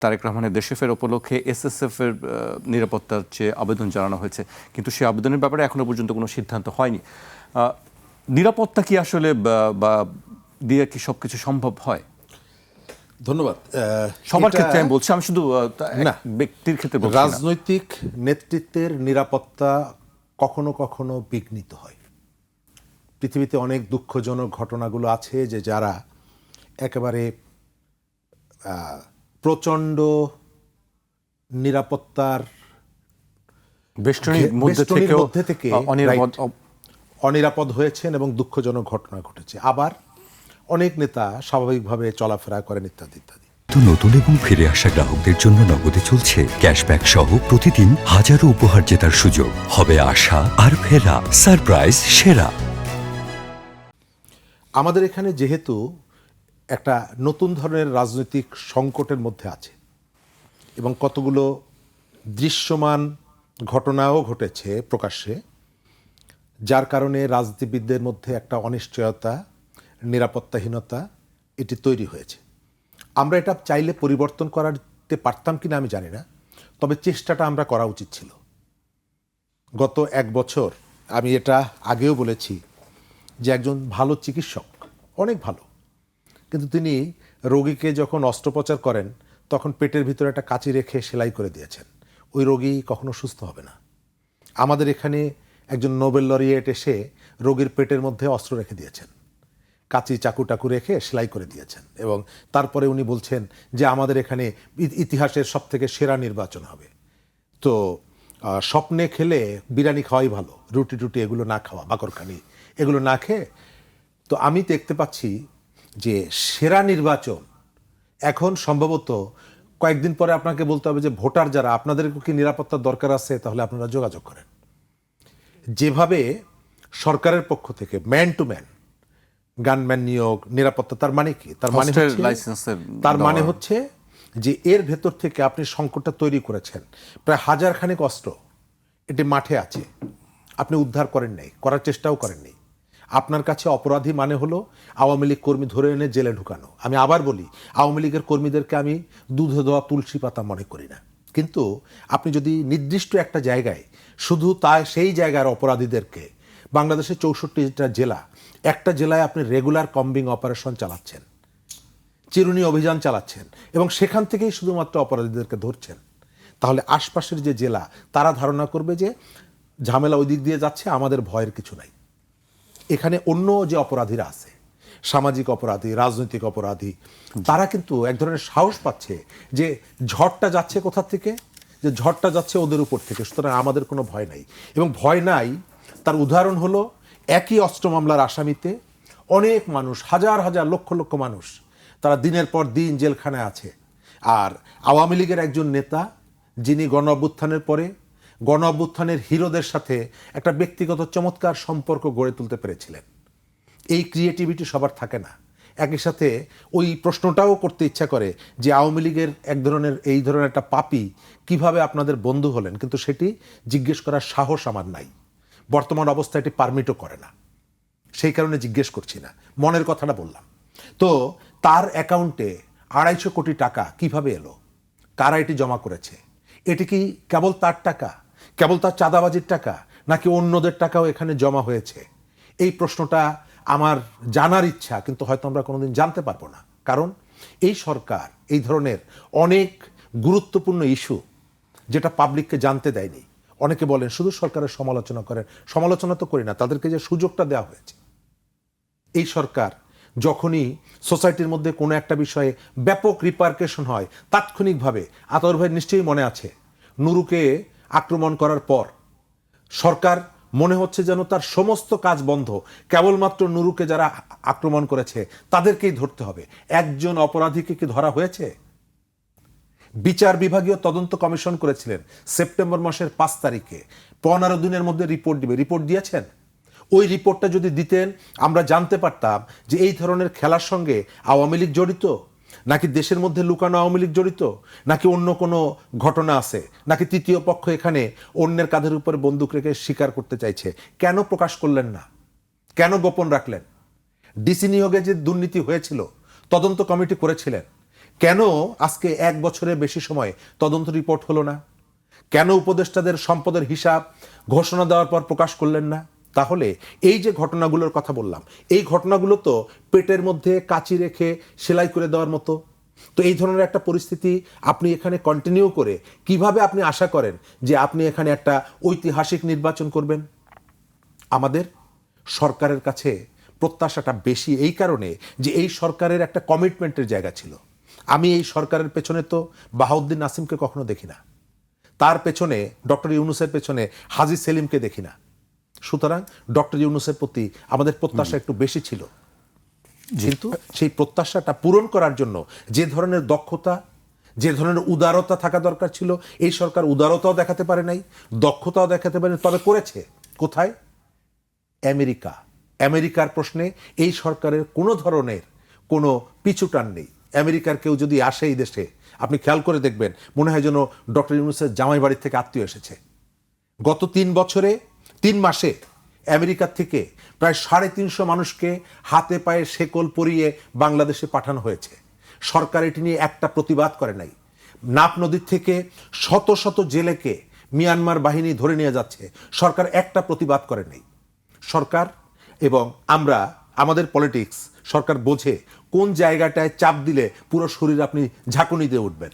তারেক রহমানের দেশে ফের উপলক্ষে এসএসএফ এর নিরাপত্তার চেয়ে আবেদন জানানো হয়েছে। কিন্তু সেই আবেদনের ব্যাপারে এখনও পর্যন্ত কোনো সিদ্ধান্ত হয়নি। নিরাপত্তা কি আসলে বা- দিয়ে কি সবকিছু সম্ভব হয়? ধন্যবাদ। সবার ক্ষেত্রে আমি বলছি আমি শুধু না। ব্যক্তির ক্ষেত্রে রাজনৈতিক নেতৃত্বের নিরাপত্তা কখনো কখনো বিঘ্নিত হয়। পৃথিবীতে অনেক দুঃখজনক ঘটনাগুলো আছে যে যারা একেবারে প্রচণ্ড নিরাপত্তার বেষ্টনীর মধ্যে থেকে, অনিরাপদ হয়েছেন এবং দুঃখজনক ঘটনা ঘটেছে। আবার অনেক নেতা স্বাভাবিকভাবে চলাফেরা করেন ইত্যাদি ইত্যাদি। তো নতুন এবং ফিরে আসা গ্রাহকদের জন্য নগদে চলছে ক্যাশব্যাক সহ প্রতিদিন হাজারো উপহার জেতার সুযোগ। হবে আশা আর ফেরা সারপ্রাইজ সেরা। আমাদের এখানে যেহেতু একটা নতুন ধরনের রাজনৈতিক সংকটের মধ্যে আছে। এবং কতগুলো দৃশ্যমান ঘটনাও ঘটেছে প্রকাশ্যে, যার কারণে রাজনীতিবিদদের মধ্যে একটা অনিশ্চয়তা, নিরাপত্তাহীনতা এটি তৈরি হয়েছে। আমরা এটা চাইলে পরিবর্তন করাতে পারতাম কিনা আমি জানি না, তবে চেষ্টাটা আমরা করা উচিত ছিল। গত এক বছর আমি এটা আগেও বলেছি যে একজন ভালো চিকিৎসক, অনেক ভালো কিন্তু তিনি রোগীকে যখন অস্ত্রোপচার করেন, তখন পেটের ভিতরে একটা কাঁচি রেখে সেলাই করে দিয়েছেন। ওই রোগী কখনো সুস্থ হবে না। আমাদের এখানে একজন নোবেল লরিয়েট এসে রোগীর পেটের মধ্যে অস্ত্র রেখে দিয়েছেন। কাঁচি চাকু টাকু রেখে সেলাই করে দিয়েছেন এবং তারপরে উনি বলছেন যে আমাদের এখানে ইতিহাসের সব থেকে সেরা নির্বাচন হবে। তো স্বপ্নে খেলে বিরিয়ানি খাওয়াই ভালো রুটি টুটি এগুলো না খাওয়া, বাকরখানি এগুলো না খেয়ে। তো আমি দেখতে পাচ্ছি যে সেরা নির্বাচন এখন সম্ভবত কয়েকদিন পরে আপনাকে বলতে হবে যে ভোটার যারা আপনাদের কি নিরাপত্তার দরকার আছে? তাহলে আপনারা যোগাযোগ করেন। যেভাবে সরকারের পক্ষ থেকে ম্যান টু ম্যান গানম্যান নিয়োগ নিরাপত্তা তার মানে কি? তার মানে তার মানে হচ্ছে যে এর ভেতর থেকে আপনি সংকটটা তৈরি করেছেন। প্রায় হাজার খানেক অস্ত্র এটি মাঠে আছে। আপনি উদ্ধার করেন নাই করার চেষ্টাও করেননি। আপনার কাছে অপরাধী মানে হলো আওয়ামী লীগ কর্মী ধরে এনে জেলে ঢুকানো। আমি আবার বলি, আওয়ামী লীগের কর্মীদেরকে আমি দুধে দেওয়া তুলসী পাতা মনে করি না। কিন্তু আপনি যদি নির্দিষ্ট একটা জায়গায় শুধু তাই সেই জায়গার অপরাধীদেরকে, বাংলাদেশের চৌষট্টিটা জেলা, একটা জেলায় আপনি রেগুলার কম্বিং অপারেশন চালাচ্ছেন, চিরুনি অভিযান চালাচ্ছেন, এবং সেখান থেকেই শুধুমাত্র অপরাধীদেরকে ধরছেন, তাহলে আশপাশের যে জেলা, তারা ধারণা করবে যে ঝামেলা ওই দিক দিয়ে যাচ্ছে, আমাদের ভয়ের কিছু নাই। এখানে অন্য যে অপরাধীরা আছে, সামাজিক অপরাধী, রাজনৈতিক অপরাধী, তারা কিন্তু এক ধরনের সাহস পাচ্ছে যে ঝড়টা যাচ্ছে কোথা থেকে? যে ঝড়টা যাচ্ছে ওদের উপর থেকে। সুতরাং আমাদের কোনো ভয় নাই। এবং ভয় নাই, তার উদাহরণ হলো একই অস্ত্র মামলার আসামিতে অনেক মানুষ, হাজার হাজার, লক্ষ লক্ষ মানুষ, তারা দিনের পর দিন জেলখানায় আছে। আর আওয়ামী লীগের একজন নেতা, যিনি গণ অভ্যুত্থানের পরে গণ অভ্যুত্থানের হিরোদের সাথে একটা ব্যক্তিগত চমৎকার সম্পর্ক গড়ে তুলতে পেরেছিলেন। এই ক্রিয়েটিভিটি সবার থাকে না। একই সাথে ওই প্রশ্নটাও করতে ইচ্ছা করে যে আওয়ামী লীগের এক ধরনের, এই ধরনের একটা পাপি কীভাবে আপনাদের বন্ধু হলেন, কিন্তু সেটি জিজ্ঞেস করার সাহস আমার নাই। বর্তমান অবস্থা এটি পারমিটও করে না। সেই কারণে জিজ্ঞেস করছি না। মনের কথাটা বললাম। তো তার অ্যাকাউন্টে আড়াইশো কোটি টাকা কীভাবে এলো? কারা এটি জমা করেছে? এটি কি কেবল তার টাকা? কেবল তার চাঁদাবাজির টাকা নাকি অন্যদের টাকাও এখানে জমা হয়েছে? এই প্রশ্নটা আমার জানার ইচ্ছা, কিন্তু হয়তো আমরা কোনোদিন জানতে পারব না। কারণ এই সরকার এই ধরনের অনেক গুরুত্বপূর্ণ ইস্যু যেটা পাবলিককে জানতে দেয়নি। অনেকে বলেন, শুধু সরকারের সমালোচনা করেন। সমালোচনা তো করি না, তাদেরকে যে সুযোগটা দেওয়া হয়েছে। এই সরকার যখনই সোসাইটির মধ্যে কোনো একটা বিষয়ে ব্যাপক রিপার্কেশন হয়, তাৎক্ষণিকভাবে আতর ভাই নিশ্চয়ই মনে আছে, নুরুকে আক্রমণ করার পর। সরকার মনে হচ্ছে যেন তার সমস্ত কাজ বন্ধ। কেবলমাত্র নুরুকে যারা আক্রমণ করেছে, তাদেরকেই ধরতে হবে। একজন অপরাধীকে কি ধরা হয়েছে? বিচার বিভাগীয় তদন্ত কমিশন করেছিলেন সেপ্টেম্বর মাসের পাঁচ তারিখে। পনেরো দিনের মধ্যে রিপোর্ট দিবে। রিপোর্ট দিয়েছেন? ওই রিপোর্টটা যদি দিতেন, আমরা জানতে পারতাম যে এই ধরনের খেলার সঙ্গে আওয়ামী লীগ জড়িত। নাকি দেশের মধ্যে লুকানো আওয়ামী লীগ জড়িত? নাকি অন্য কোনো ঘটনা আছে? নাকি তৃতীয় পক্ষ এখানে অন্যের কাঁধের উপরে বন্দুক রেখে স্বীকার করতে চাইছে? কেন প্রকাশ করলেন না? কেন গোপন রাখলেন? ডিসি নিয়োগে যে দুর্নীতি হয়েছিল, তদন্ত কমিটি করেছিলেন। কেন আজকে এক বছরের বেশি সময় তদন্ত রিপোর্ট হলো না? কেন উপদেষ্টাদের সম্পদের হিসাব ঘোষণা দেওয়ার পর প্রকাশ করলেন না? তাহলে এই যে ঘটনাগুলোর কথা বললাম, এই ঘটনাগুলো তো পেটের মধ্যে কাচি রেখে সেলাই করে দেওয়ার মতো। তো এই ধরনের একটা পরিস্থিতি আপনি এখানে কন্টিনিউ করে কীভাবে আপনি আশা করেন যে আপনি এখানে একটা ঐতিহাসিক নির্বাচন করবেন? আমাদের সরকারের কাছে প্রত্যাশাটা বেশি এই কারণে যে এই সরকারের একটা কমিটমেন্টের জায়গা ছিল। আমি এই সরকারের পেছনে তো বাহাউদ্দিন নাসিমকে কখনো দেখি না। তার পেছনে, ডক্টর ইউনুসের পেছনে হাজি সেলিমকে দেখি না। সুতরাং ডক্টর ইউনুসের প্রতি আমাদের প্রত্যাশা একটু বেশি ছিল। কিন্তু সেই প্রত্যাশাটা পূরণ করার জন্য যে ধরনের দক্ষতা যে ধরনের উদারতা থাকা দরকার ছিল এই সরকার উদারতাও দেখাতে পারে নাই দক্ষতাও দেখাতে পারে তবে করেছে। কোথায়? আমেরিকা। আমেরিকার প্রশ্নে এই সরকারের কোনো ধরনের কোনো পিছুটান নেই। আমেরিকার কেউ যদি আসে এই দেশে আপনি খেয়াল করে দেখবেন মনে হয় যেন ডক্টর ইউনুসের জামাই বাড়ির থেকে আত্মীয় এসেছে। গত তিন বছরে তিন মাসে আমেরিকার থেকে প্রায় সাড়ে তিনশো মানুষকে হাতে পায়ে শেকল পরিয়ে বাংলাদেশে পাঠানো হয়েছে। সরকার এটি নিয়ে একটা প্রতিবাদ করে নাই। নাপ নদীর থেকে শত শত জেলেকে মিয়ানমার বাহিনী ধরে নিয়ে যাচ্ছে। সরকার একটা প্রতিবাদ করে নেই। সরকার এবং আমরা, আমাদের পলিটিক্স, সরকার বোঝে কোন জায়গাটায় চাপ দিলে পুরো শরীর আপনি ঝাঁকুনি দিয়ে উঠবেন।